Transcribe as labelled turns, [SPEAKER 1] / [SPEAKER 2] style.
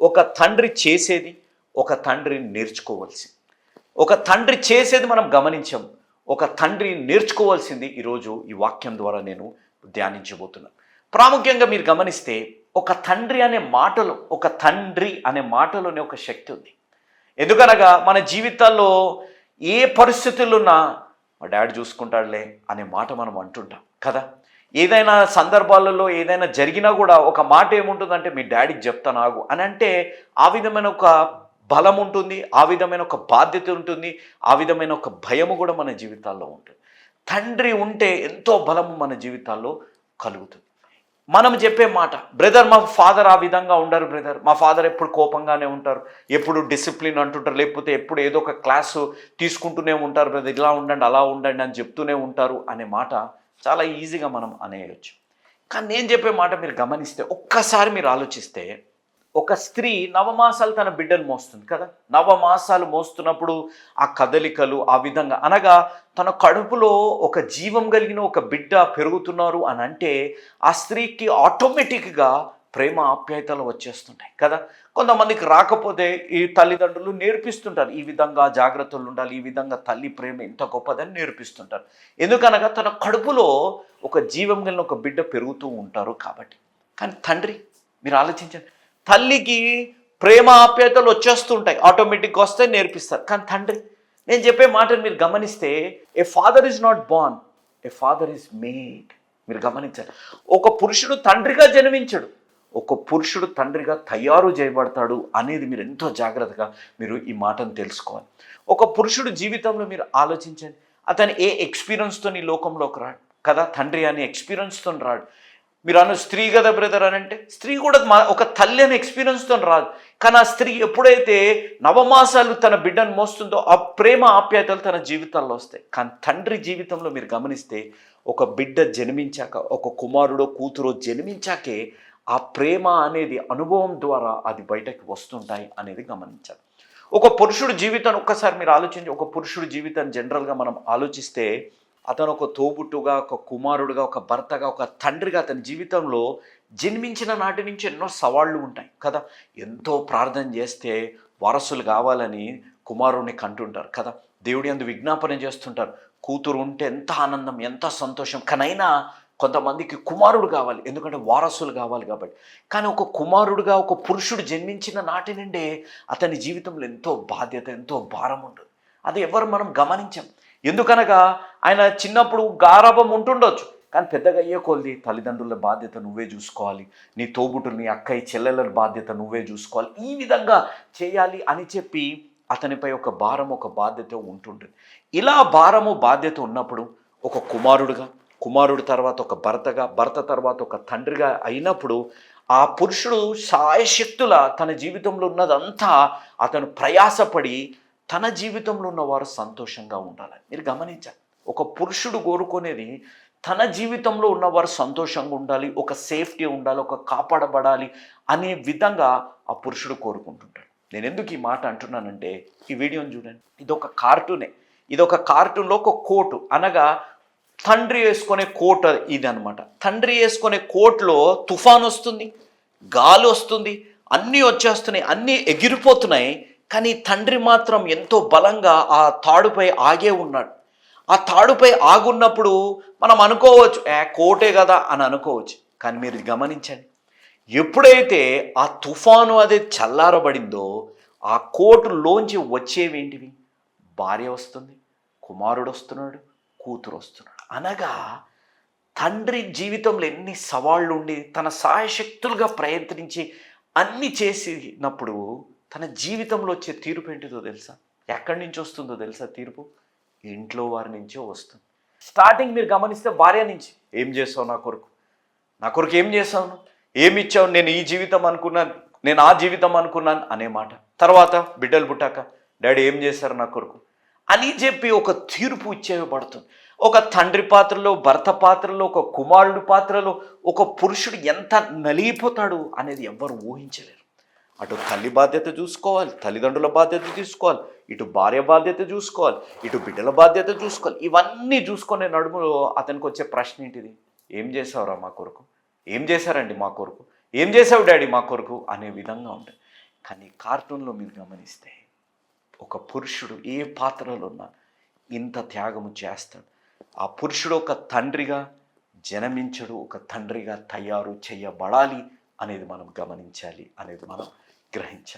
[SPEAKER 1] ఒక తండ్రి చేసేది ఒక తండ్రి నేర్చుకోవాల్సింది. ఒక తండ్రి చేసేది మనం గమనించాం ఒక తండ్రి నేర్చుకోవాల్సింది ఈరోజు ఈ వాక్యం ద్వారా నేను ధ్యానించబోతున్నాను ప్రాముఖ్యంగా మీరు గమనిస్తే ఒక తండ్రి అనే మాటలో ఒక తండ్రి అనే మాటలోనే ఒక శక్తి ఉంది. ఎందుకనగా మన జీవితాల్లో ఏ పరిస్థితులున్నా మా డాడీ చూసుకుంటాడులే అనే మాట మనం అంటుంటాం కదా? ఏదైనా సందర్భాలలో ఏదైనా జరిగినా కూడా ఒక మాట ఏముంటుందంటే మీ డాడీకి చెప్తాను ఆగు. అని అంటే ఆ విధమైన ఒక బలం ఉంటుంది ఆ విధమైన ఒక బాధ్యత ఉంటుంది ఆ విధమైన ఒక భయము కూడా మన జీవితాల్లో ఉంటుంది. తండ్రి ఉంటే ఎంతో బలము మన జీవితాల్లో కలుగుతుంది. మనం చెప్పే మాట బ్రదర్ మా ఫాదర్ ఆ విధంగా ఉండరు బ్రదర్. మా ఫాదర్ ఎప్పుడు కోపంగానే ఉంటారు. ఎప్పుడు డిసిప్లిన్ అంటుంటారు. లేకపోతే ఎప్పుడు ఏదో ఒక క్లాసు తీసుకుంటూనే ఉంటారు బ్రదర్. ఇలా ఉండండి అలా ఉండండి అని చెప్తూనే ఉంటారు అనే మాట చాలా ఈజీగా మనం అనేయచ్చు. కానీ నేను చెప్పే మాట మీరు గమనిస్తే ఒక్కసారి మీరు ఆలోచిస్తే ఒక స్త్రీ నవమాసాలు తన బిడ్డను మోస్తుంది కదా? నవమాసాలు మోస్తున్నప్పుడు ఆ కదలికలు ఆ విధంగా అనగా తన కడుపులో ఒక జీవం కలిగిన ఒక బిడ్డ పెరుగుతున్నారు అని అంటే ఆ స్త్రీకి ఆటోమేటిక్గా ప్రేమ ఆప్యాయతలు వచ్చేస్తుంటాయి కదా? కొంతమందికి రాకపోతే ఈ తల్లిదండ్రులు నేర్పిస్తుంటారు. ఈ విధంగా జాగ్రత్తలు ఉండాలి ఈ విధంగా తల్లి ప్రేమ ఎంత గొప్పదని నేర్పిస్తుంటారు. ఎందుకనగా తన కడుపులో ఒక జీవం కలిగిన ఒక బిడ్డ పెరుగుతూ ఉంటారు కాబట్టి. కానీ తండ్రి మీరు ఆలోచించండి. తల్లికి ప్రేమ ఆప్యాయతలు వచ్చేస్తుంటాయి. ఆటోమేటిక్గా వస్తే నేర్పిస్తారు. కానీ తండ్రి నేను చెప్పే మాటను మీరు గమనిస్తే a father is not born a father is made మీరు గమనించాలి. ఒక పురుషుడు తండ్రిగా జన్మించడు. ఒక పురుషుడు తండ్రిగా తయారు చేయబడతాడు అనేది మీరు ఎంతో జాగ్రత్తగా మీరు ఈ మాటను తెలుసుకోవాలి. ఒక పురుషుడు జీవితంలో మీరు ఆలోచించండి. అతను ఏ ఎక్స్పీరియన్స్తో ఈ లోకంలోకి రాడు? కదా తండ్రి అనే ఎక్స్పీరియన్స్తో రాడు. మీరు అన్న స్త్రీ కదా బ్రదర్ అని అంటే స్త్రీ కూడా మా ఒక తల్లి అనే ఎక్స్పీరియన్స్తో రాదు. కానీ ఆ స్త్రీ ఎప్పుడైతే నవమాసాలు తన బిడ్డను మోస్తుందో ఆ ప్రేమ ఆప్యాయతలు తన జీవితాల్లో వస్తాయి. కానీ తండ్రి జీవితంలో మీరు గమనిస్తే ఒక బిడ్డ జన్మించాక ఒక కుమారుడో కూతురో జన్మించాకే ఆ ప్రేమ అనేది అనుభవం ద్వారా అది బయటకు వస్తుంటాయి అనేది గమనించాలి. ఒక పురుషుడు జీవితాన్ని ఒక్కసారి మీరు ఆలోచించి ఒక పురుషుడు జీవితాన్ని జనరల్గా మనం ఆలోచిస్తే అతను ఒక తోబుట్టుగా ఒక కుమారుడుగా ఒక భర్తగా ఒక తండ్రిగా అతని జీవితంలో జన్మించిన నాటి నుంచి ఎన్నో సవాళ్ళు ఉంటాయి కదా. ఎంతో ప్రార్థన చేస్తే వారసులు కావాలని కుమారుడిని కంటుంటారు కదా. దేవుడి అందు విజ్ఞాపన చేస్తుంటారు. కూతురు ఉంటే ఎంత ఆనందం ఎంత సంతోషం. కానైనా కొంతమందికి కుమారుడు కావాలి ఎందుకంటే వారసులు కావాలి కాబట్టి. కానీ ఒక కుమారుడుగా ఒక పురుషుడు జన్మించిన నాటి నుండే అతని జీవితంలో ఎంతో బాధ్యత ఎంతో భారం ఉంటుంది. అది ఎవరు మనం గమనించాం. ఎందుకనగా ఆయన చిన్నప్పుడు గారాభం ఉంటుండొచ్చు కానీ పెద్దగా అయ్యే కొద్ది తల్లిదండ్రుల బాధ్యత నువ్వే చూసుకోవాలి నీ తోబుట్టులు నీ అక్కయ్య చెల్లెల బాధ్యత నువ్వే చూసుకోవాలి ఈ విధంగా చేయాలి అని చెప్పి అతనిపై ఒక భారం ఒక బాధ్యత ఉంటుంటుంది. ఇలా భారము బాధ్యత ఉన్నప్పుడు ఒక కుమారుడుగా కుమారుడు తర్వాత ఒక భర్తగా భర్త తర్వాత ఒక తండ్రిగా అయినప్పుడు ఆ పురుషుడు సాయశక్తుల తన జీవితంలో ఉన్నదంతా అతను ప్రయాసపడి తన జీవితంలో ఉన్నవారు సంతోషంగా ఉండాలని. మీరు గమనించాలి ఒక పురుషుడు కోరుకునేది తన జీవితంలో ఉన్నవారు సంతోషంగా ఉండాలి ఒక సేఫ్టీ ఉండాలి ఒక కాపాడబడాలి అనే విధంగా ఆ పురుషుడు కోరుకుంటుంటాడు. నేను ఎందుకు ఈ మాట అంటున్నానంటే ఈ వీడియోని చూడండి. ఇది ఒక కార్టూనే. ఇది ఒక కార్టూన్లో ఒక కోటు అనగా తండ్రి వేసుకునే కోట్ ఇది అనమాట తండ్రి వేసుకునే కోట్లో తుఫాన్ వస్తుంది గాలి వస్తుంది అన్నీ వచ్చేస్తున్నాయి అన్నీ ఎగిరిపోతున్నాయి. కానీ తండ్రి మాత్రం ఎంతో బలంగా ఆ తాడుపై ఆగే ఉన్నాడు. ఆ తాడుపై ఆగున్నప్పుడు మనం అనుకోవచ్చు ఏ కోటే కదా అని అనుకోవచ్చు. కానీ మీరు గమనించండి. ఎప్పుడైతే ఆ తుఫాను అది చల్లారబడిందో ఆ కోటులోంచి వచ్చేవేంటివి భార్య వస్తుంది కుమారుడు వస్తున్నాడు కూతురు వస్తున్నాడు. అనగా తండ్రి జీవితంలో ఎన్ని సవాళ్ళు ఉండి తన సాయశక్తులుగా ప్రయత్నించి అన్ని చేసినప్పుడు తన జీవితంలో వచ్చే తీర్పు ఏంటిదో తెలుసా? ఎక్కడి నుంచి వస్తుందో తెలుసా తీర్పు? ఇంట్లో వారి నుంచో వస్తుంది. స్టార్టింగ్ మీరు గమనిస్తే భార్య నుంచి. ఏం చేస్తావు నా కొరకు? నా కొరకు ఏం చేస్తావు ఏమి ఇచ్చావు? నేను ఈ జీవితం అనుకున్నాను. నేను ఆ జీవితం అనుకున్నాను అనే మాట. తర్వాత బిడ్డలు పుట్టాక డాడీ ఏం చేశారు నా కొరకు? అని చెప్పి ఒక తీర్పు ఇచ్చేయబడుతుంది. ఒక తండ్రి పాత్రలో భర్త పాత్రలో ఒక కుమారుడి పాత్రలో ఒక పురుషుడు ఎంత నలిగిపోతాడు అనేది ఎవ్వరు ఊహించలేరు. అటు తల్లి బాధ్యత చూసుకోవాలి తల్లిదండ్రుల బాధ్యత చూసుకోవాలి ఇటు భార్య బాధ్యత చూసుకోవాలి ఇటు బిడ్డల బాధ్యత చూసుకోవాలి. ఇవన్నీ చూసుకునే నడుములో అతనికి వచ్చే ప్రశ్న ఏంటిది? ఏం చేసావురా మా కొరకు ఏం చేశారండి మా కొరకు ఏం చేసావు డాడీ మా కొరకు అనే విధంగా ఉంటుంది. కానీ కార్టూన్లో మీరు గమనిస్తే ఒక పురుషుడు ఏ పాత్రలో ఉన్నా ఇంత త్యాగము చేస్తాడు. ఆ పురుషుడు ఒక తండ్రిగా జన్మించడు ఒక తండ్రిగా తయారు చేయబడాలి అనేది మనం గమనించాలి అనేది మనం గ్రహించాలి.